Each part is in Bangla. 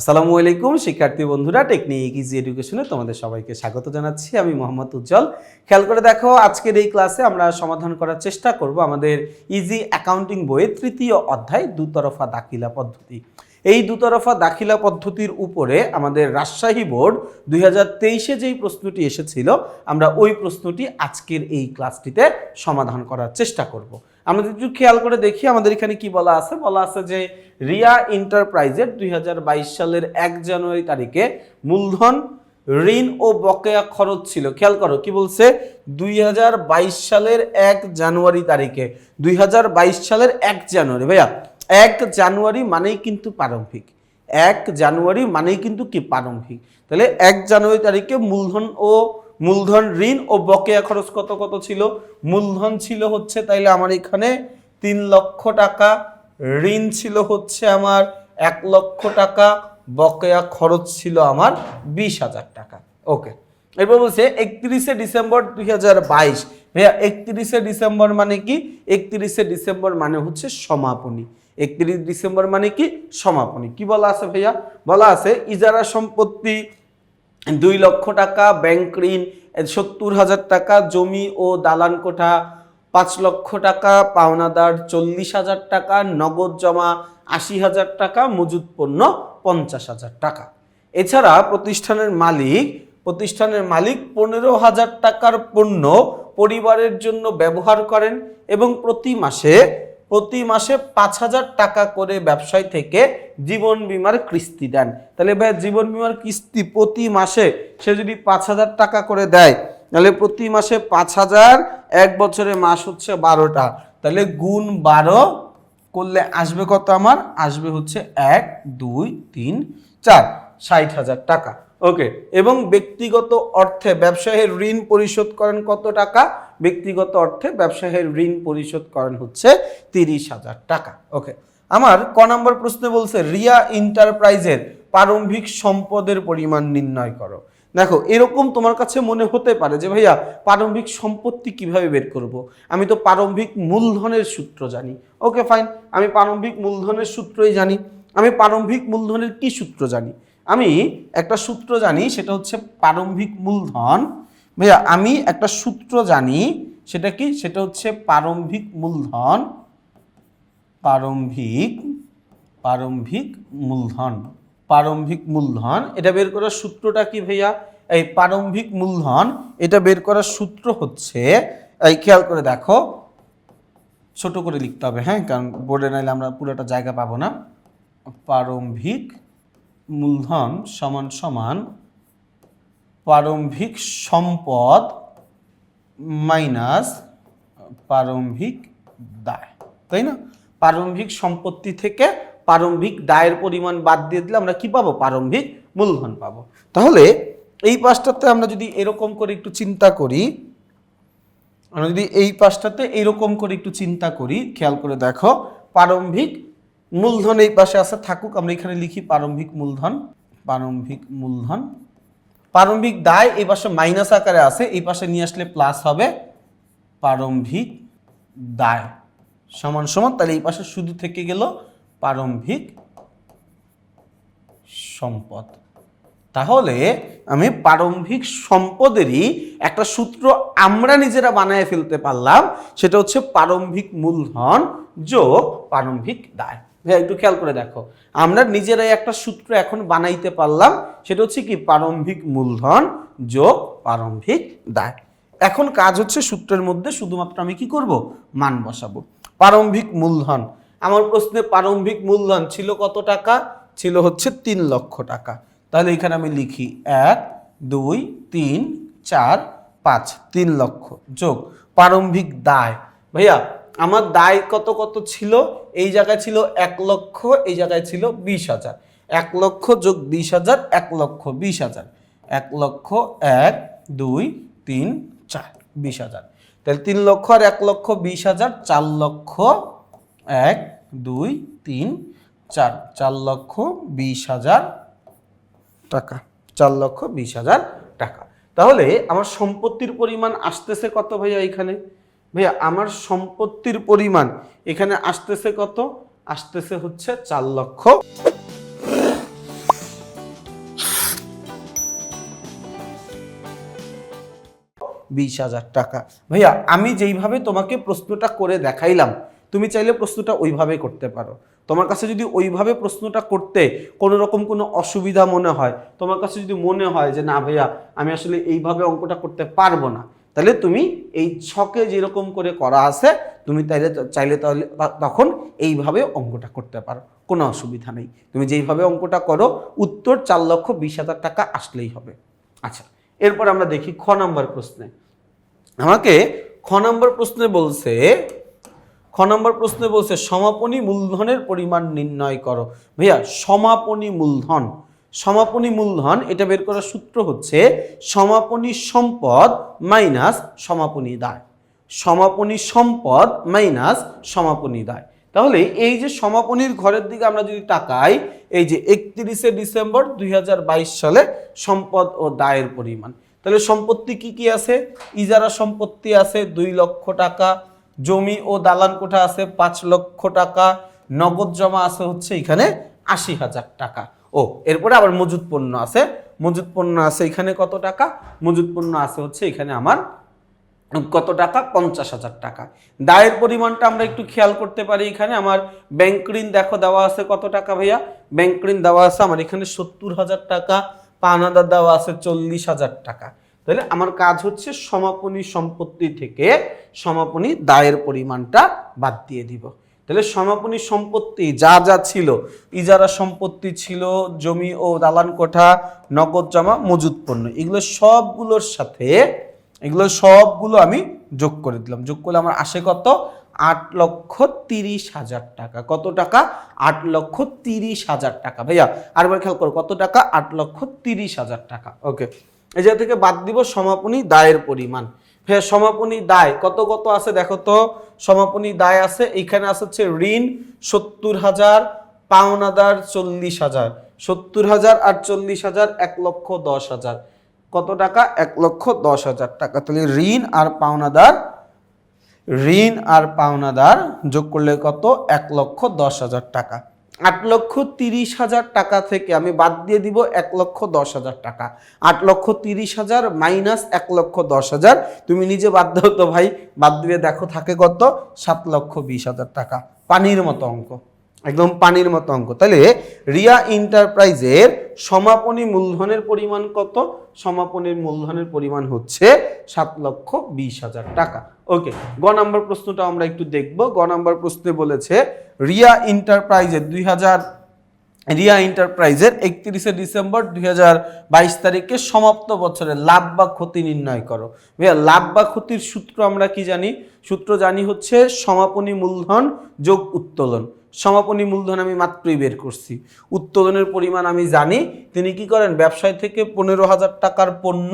আসসালামু আলাইকুম, শিক্ষার্থী বন্ধুরা টেকনিক ইজি এডুকেশনে তোমাদের সবাইকে স্বাগত জানাচ্ছি। আমি মোহাম্মদ উজ্জ্বল। খেয়াল করে দেখো, আজকের এই ক্লাসে আমরা সমাধান করার চেষ্টা করব আমাদের ইজি অ্যাকাউন্টিং বইয়ের তৃতীয় অধ্যায়, দুতরফা দাখিলা পদ্ধতি। এই দুতরফা দাখিলা পদ্ধতির উপরে আমাদের রাজশাহী বোর্ড দুই হাজার তেইশে যেই প্রশ্নটি এসেছিল, আমরা ওই প্রশ্নটি আজকের এই ক্লাসটিতে সমাধান করার চেষ্টা করব। আমরা যদি একটু খেয়াল করে দেখি আমাদের এখানে কি বলা আছে। বলা আছে যে রিয়া এন্টারপ্রাইজের দুই সালের এক জানুয়ারি তারিখে মূলধন, ঋণ ও বকেয়া খরচ ছিল। খেয়াল করো, কি বলছে? দুই হাজার বাইশ সালের এক জানুয়ারি তারিখে। দুই হাজার বাইশ সালের এক জানুয়ারি। ভাইয়া, এক জানুয়ারি মানেই কিন্তু প্রারম্ভিক। এক জানুয়ারি মানেই কিন্তু কি প্রারম্ভিক? তাহলে এক জানুয়ারি তারিখে মূলধন ও মূলধন, ঋণ ও বকেয়া খরচ কত কত ছিল? মূলধন ছিল হচ্ছে তাইলে আমার এখানে তিন লক্ষ টাকা, ঋণ ছিল হচ্ছে আমার এক লক্ষ টাকা, বকেয়া খরচ ছিল আমার বিশ হাজার টাকা। ওকে, এরপর বলছে একত্রিশে ডিসেম্বর দুই হাজার বাইশ। ভাইয়া, একত্রিশে ডিসেম্বর মানে কি? একত্রিশে ডিসেম্বর মানে হচ্ছে সমাপনী। একত্রিশ ডিসেম্বর মানে কি? সমাপনী। কি বলা আছে ভাইয়া? বলা আছে ইজারা সম্পত্তি দুই লক্ষ টাকা ব্যাংক ঋণ, সত্তর হাজার টাকা, জমি ও দালান কোঠা, পাঁচ লক্ষ টাকা, পাওনাদার চল্লিশ হাজার টাকা, নগদ জমা আশি হাজার টাকা মজুদ পণ্য পঞ্চাশ হাজার টাকা। এছাড়া প্রতিষ্ঠানের মালিক প্রতিষ্ঠানের মালিক পনেরো হাজার টাকার পণ্য পরিবারের জন্য ব্যবহার করেন এবং প্রতি মাসে প্রতি মাসে পাঁচ হাজার টাকা করে ব্যবসায় থেকে জীবন বিমার কিস্তি দেন। তাহলে ভাই, জীবন বিমার কিস্তি প্রতি মাসে সে যদি পাঁচ হাজার টাকা করে দেয়, তাহলে প্রতি মাসে পাঁচ হাজার, এক বছরে মাস হচ্ছে বারোটা। তাহলে গুণ বারো করলে আসবে কত আমার? আসবে হচ্ছে এক, দুই, তিন, চার, ষাট হাজার টাকা। ওকে, এবং ব্যক্তিগত অর্থে ব্যবসায়ের ঋণ পরিশোধ করেন কত টাকা? ব্যক্তিগত অর্থে ব্যবসায়ের ঋণ পরিশোধ করেন হচ্ছে তিরিশ হাজার টাকা। ওকে, আমার ক নম্বর প্রশ্নে বলছে, রিয়া এন্টারপ্রাইজের প্রারম্ভিক সম্পদের পরিমাণ নির্ণয় করো। দেখো, এরকম তোমার কাছে মনে হতে পারে যে, ভাইয়া, প্রারম্ভিক সম্পত্তি কীভাবে বের করব। আমি তো প্রারম্ভিক মূলধনের সূত্র জানি। ওকে, ফাইন, আমি প্রারম্ভিক মূলধনের সূত্রই জানি। আমি প্রারম্ভিক মূলধনের কি সূত্র জানি? আমি একটা সূত্র জানি, সেটা হচ্ছে প্রারম্ভিক মূলধন। ভাইয়া, আমি একটা সূত্র জানি, সেটা কি? সেটা হচ্ছে প্রারম্ভিক মূলধন। প্রারম্ভিক প্রারম্ভিক মূলধন। প্রারম্ভিক মূলধন, এটা বের করার সূত্রটা কি ভাইয়া? এই প্রারম্ভিক মূলধন, এটা বের করার সূত্র হচ্ছে, এই খেয়াল করে দেখো, ছোট করে লিখতে হবে হ্যাঁ? কারণ বোর্ডে নাইলে আমরা পুরোটা জায়গা পাবো না। প্রারম্ভিক মূলধন সমান সমান প্রারম্ভিক সম্পদ মাইনাস প্রারম্ভিক দায়, তাই না? প্রারম্ভিক সম্পত্তি থেকে প্রারম্ভিক দায়ের পরিমাণ বাদ দিয়ে দিলে আমরা কি পাবো? প্রারম্ভিক মূলধন পাবো। তাহলে এই পাশটাতে আমরা যদি এরকম করে একটু চিন্তা করি, আমরা যদি এই পাশটাতে এরকম করে একটু চিন্তা করি, খেয়াল করে দেখো, প্রারম্ভিক মূলধন এই পাশে আছে, থাকুক, আমরা এখানে লিখি প্রারম্ভিক মূলধন প্রারম্ভিক মূলধন। প্রারম্ভিক দায় এই পাশে মাইনাস আকারে আছে, এই পাশে নিয়ে আসলে প্লাস হবে প্রারম্ভিক দায়। সমান সমান, তাহলে এই পাশে শুধু থেকে গেল প্রারম্ভিক সম্পদ। তাহলে আমি প্রারম্ভিক সম্পদেরই একটা সূত্র আমরা নিজেরা বানায় ফেলতে পারলাম, সেটা হচ্ছে প্রারম্ভিক মূলধন যোগ প্রারম্ভিক দায়। ভাইয়া, একটু খেয়াল করে দেখো, আমরা নিজেরাই একটা সূত্র এখন বানাইতে পারলাম, সেটা হচ্ছে কি প্রারম্ভিক মূলধন যোগ প্রারম্ভিক দায়। এখন কাজ হচ্ছে সূত্রের মধ্যে শুধুমাত্র আমি কি করব? মান বসাবো। প্রারম্ভিক মূলধন। আমার প্রশ্নে প্রারম্ভিক মূলধন ছিল কত টাকা? ছিল হচ্ছে তিন লক্ষ টাকা। তাহলে এখানে আমি লিখি এক, দুই, তিন, চার, পাঁচ, তিন লক্ষ। যোগ, প্রারম্ভিক দায়। ভাইয়া, আমার দায় কত কত ছিল? এই জায়গায় ছিল এক লক্ষ, এই জায়গায় ছিল বিশ হাজার। এক লক্ষ যোগ বিশ হাজার, এক লক্ষ বিশ হাজার। এক লক্ষ, এক, দুই, তিন, চার, বিশ হাজার। তাহলে তিন লক্ষ আর এক লক্ষ বিশ হাজার, চার লক্ষ, এক, দুই, তিন, চার। চার লক্ষ বিশ হাজার টাকা, চার লক্ষ বিশ হাজার টাকা। তাহলে আমার সম্পত্তির পরিমাণ আসতেছে কত ভাইয়া এখানে? ভাইয়া, আমার সম্পত্তির পরিমাণ এখানে আসতেছে কত? আসতেছে হচ্ছে চার লক্ষ। বিশ হাজার টাকা। ভাইয়া, আমি যেইভাবে তোমাকে প্রশ্নটা করে দেখাইলাম, তুমি চাইলে প্রশ্নটা ওইভাবে করতে পারো। তোমার কাছে যদি ওইভাবে প্রশ্নটা করতে কোনো রকম কোনো অসুবিধা মনে হয়, তোমার কাছে যদি মনে হয় যে না ভাইয়া, আমি আসলে এইভাবে অঙ্কটা করতে পারব না, তাহলে তুমি এই ছকে যেরকম করে করা আছে, তুমি তাইলে চাইলে তাহলে তখন এইভাবে অঙ্কটা করতে পারো, কোনো অসুবিধা নেই। তুমি যেইভাবে অঙ্কটা করো, উত্তর চার লক্ষ বিশ হাজার টাকা আসলেই হবে। আচ্ছা এরপর আমরা দেখি খ নম্বর প্রশ্নে। আমাকে খ নম্বর প্রশ্নে বলছে খ নম্বর প্রশ্নে বলছে, সমাপনী মূলধনের পরিমাণ নির্ণয় করো। ভাইয়া, সমাপনী মূলধন। সমাপনী মূলধন, এটা বের করার সূত্র হচ্ছে, সমাপনী সম্পদ মাইনাস সমাপনী দায়। সমাপনী সম্পদ মাইনাস সমাপনী দায়। তাহলে এই যে সমাপনীর ঘরের দিকে আমরা যদি তাকাই, এই যে একত্রিশে ডিসেম্বর দুই হাজার বাইশ সালে সম্পদ ও দায়ের পরিমাণ। তাহলে সম্পত্তি কি কি আছে? ইজারা সম্পত্তি আছে দুই লক্ষ টাকা জমি ও দালান কোঠা আছে, পাঁচ লক্ষ টাকা, নগদ জমা আছে হচ্ছে এখানে আশি হাজার টাকা। ও, এরপরে আবার মজুদ পণ্য আছে। মজুদ পণ্য আছে এখানে কত টাকা? মজুদ পণ্য আছে হচ্ছে এখানে আমার কত টাকা? পঞ্চাশ হাজার টাকা। দায়ের পরিমাণটা আমরা একটু খেয়াল করতে পারি এখানে। আমার ব্যাংক ঋণ দেখো দেওয়া আছে কত টাকা ভাইয়া? ব্যাংক ঋণ দেওয়া আছে আমার এখানে সত্তর হাজার টাকা, পানাদার দেওয়া আছে চল্লিশ হাজার টাকা। তাহলে আমার কাজ হচ্ছে সমাপনী সম্পত্তি থেকে সমাপনী দায়ের পরিমাণটা বাদ দিয়ে দিব। তাহলে সমাপনী সম্পত্তি যা যা ছিল, ইজারা সম্পত্তি ছিল, জমি ও দালান কোঠা, নগদ জমা মজুদ পণ্য, এগুলো সবগুলোর সাথে, এগুলো সবগুলো আমি যোগ করে দিলাম। যোগ করলে আমার আসে কত? আট লক্ষ তিরিশ হাজার টাকা। কত টাকা? আট লক্ষ তিরিশ হাজার টাকা। ভাইয়া, আরেকবার খেয়াল করো, কত টাকা? আট লক্ষ তিরিশ হাজার টাকা। ওকে। এই জায়গা থেকে বাদ দিব সমাপনী দায়ের পরিমাণ। হ্যাঁ সমাপনী দায় কত কত আছে দেখো তো? সমাপনী দায় আছে এখানে আছে হচ্ছে ঋণ সত্তর হাজার, পাওনাদার চল্লিশ হাজার। সত্তর হাজার আর চল্লিশ হাজার এক লক্ষ দশ হাজার। কত টাকা? এক লক্ষ দশ হাজার টাকা। তাহলে ঋণ আর পাওনাদার, ঋণ আর পাওনাদার যোগ করলে কত? এক লক্ষ দশ হাজার টাকা। আট লক্ষ তিরিশ হাজার টাকা থেকে আমি বাদ দিয়ে দিব এক লক্ষ দশ হাজার টাকা। আট লক্ষ তিরিশ হাজার মাইনাস এক লক্ষ দশ হাজার। তুমি নিজে বাধ্য হতো ভাই, বাদ দিয়ে দেখো থাকে কত? সাত লক্ষ বিশ হাজার টাকা। পানির মতো অঙ্ক। একদম পানির মতো অঙ্ক। তাহলে রিয়া এন্টারপ্রাইজের সমাপনী মূলধনের পরিমাণ কত? সমাপনের মূলধনের পরিমাণ হচ্ছে সাত লক্ষ বিশ হাজার টাকা। ওকে, গ নাম্বার প্রশ্নটা আমরা একটু দেখব। গ নাম্বার প্রশ্নে বলেছে, রিয়া এন্টারপ্রাইজের দুই হাজার, রিয়া এন্টারপ্রাইজের একত্রিশে ডিসেম্বর দুই হাজার বাইশ তারিখে সমাপ্ত বছরের লাভ বা ক্ষতি নির্ণয় করো। ভাইয়া, লাভ বা ক্ষতির সূত্র আমরা কি জানি? সূত্র জানি হচ্ছে সমাপনী মূলধন যোগ উত্তোলন। সমাপনী মূলধন আমি মাত্রই বের করছি। উত্তোলনের পরিমাণ আমি জানি। তিনি কি করেন? ব্যবসায় থেকে পনেরো হাজার টাকার পণ্য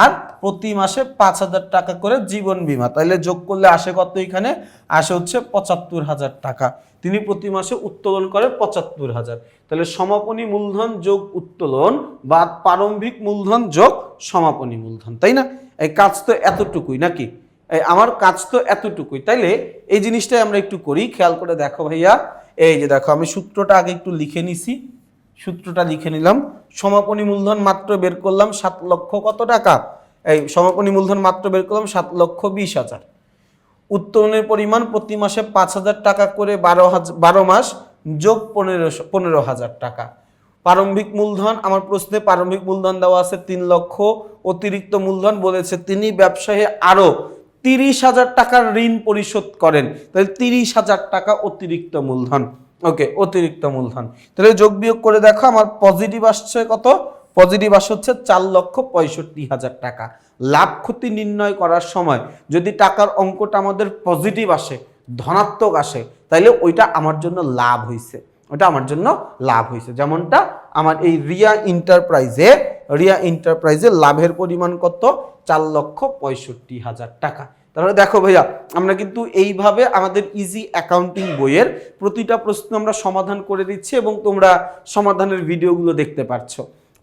আর প্রতি মাসে পাঁচ হাজার টাকা করে জীবন বীমা। তাইলে যোগ করলে আসে কত এখানে? আসে হচ্ছে পঁচাত্তর হাজার টাকা। তিনি প্রতি মাসে উত্তোলন করে পঁচাত্তর হাজার। তাহলে সমাপনী মূলধন যোগ উত্তোলন বা প্রারম্ভিক মূলধন যোগ সমাপনী মূলধন, তাই না? এই কাজ তো এতটুকুই, নাকি? আমার কাজ তো এতটুকুই। তাইলে এই জিনিসটাই আমরা একটু করি। খেয়াল করে দেখো ভাইয়া। এই যে দেখো, আমি সূত্রটা আগে একটু লিখে নিছি। সূত্রটা লিখে নিলাম। সমাপনী মূলধন মাত্র বের করলাম সাত লক্ষ কত টাকা? এই, সমাপনী মূলধন মাত্র বের করলাম সাত লক্ষ বিশ হাজার। উত্তোলনের পরিমাণ প্রতি মাসে পাঁচ হাজার টাকা করে বারো হাজার বারো মাস যোগ পনেরোশো পনেরো হাজার টাকা। প্রারম্ভিক মূলধন, আমার প্রশ্নে প্রারম্ভিক মূলধন দেওয়া আছে তিন লক্ষ। অতিরিক্ত মূলধন বলেছে তিনি ব্যবসায়ে আরও তিরিশ হাজার টাকার ঋণ পরিশোধ করেন। তাহলে তিরিশ হাজার টাকা অতিরিক্ত মূলধন। ওকে, অতিরিক্ত মূলধন। তাহলে যোগ বিয়োগ করে দেখো, আমার পজিটিভ আসছে কত? পজিটিভ আসে হচ্ছে চার লক্ষ পঁয়ষট্টি হাজার টাকা। লাভ ক্ষতি নির্ণয় করার সময় যদি টাকার অঙ্কটা আমাদের পজিটিভ আসে, ধনাত্মক আসে তাইলে ওইটা আমার জন্য লাভ হয়েছে ওটা আমার জন্য লাভ হয়েছে। যেমনটা আমার এই রিয়া ইন্টারপ্রাইজে রিয়া এন্টারপ্রাইজে লাভের পরিমাণ কত? চার লক্ষ পঁয়ষট্টি হাজার টাকা। তাহলে দেখো ভাইয়া, আমরা কিন্তু এইভাবে আমাদের ইজি অ্যাকাউন্টিং বইয়ের প্রতিটা প্রশ্ন আমরা সমাধান করে দিচ্ছি এবং তোমরা সমাধানের ভিডিওগুলো দেখতে পাচ্ছ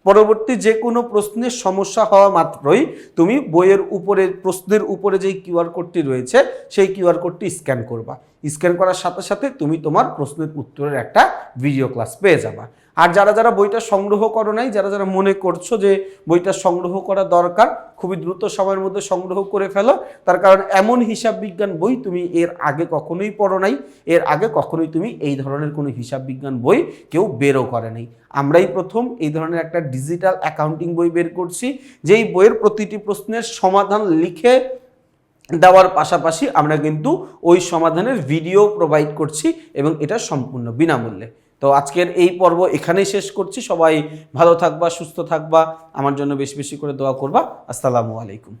পরবর্তী যে কোনো প্রশ্নের সমস্যা হওয়া মাত্রই তুমি বইয়ের উপরে, প্রশ্নের উপরে যেই কিউআর কোডটি রয়েছে, সেই কিউআর কোডটি স্ক্যান করবা। স্ক্যান করার সাথে সাথে তুমি তোমার প্রশ্নের উত্তরের একটা ভিডিও ক্লাস পেয়ে যাবা। আর যারা যারা বইটা সংগ্রহ করো নাই, যারা যারা মনে করছ যে বইটা সংগ্রহ করা দরকার, খুবই দ্রুত সময়ের মধ্যে সংগ্রহ করে ফেলো। তার কারণ এমন হিসাব বিজ্ঞান বই তুমি এর আগে কখনোই পড়ো নাই, এর আগে কখনোই তুমি এই ধরনের কোনো হিসাব বিজ্ঞান বই কেউ বেরও করে নাই। আমরাই প্রথম এই ধরনের একটা ডিজিটাল অ্যাকাউন্টিং বই বের করছি, যেই বইয়ের প্রতিটি প্রশ্নের সমাধান লিখে দেওয়ার পাশাপাশি আমরা কিন্তু ওই সমাধানের ভিডিও প্রোভাইড করছি এবং এটা সম্পূর্ণ বিনামূল্যে। তো আজকের এই পর্ব এখানেই শেষ করছি। সবাই ভালো থাকবা, সুস্থ থাকবা। আমার জন্য বেশি বেশি করে দোয়া করবা। আসসালামু আলাইকুম।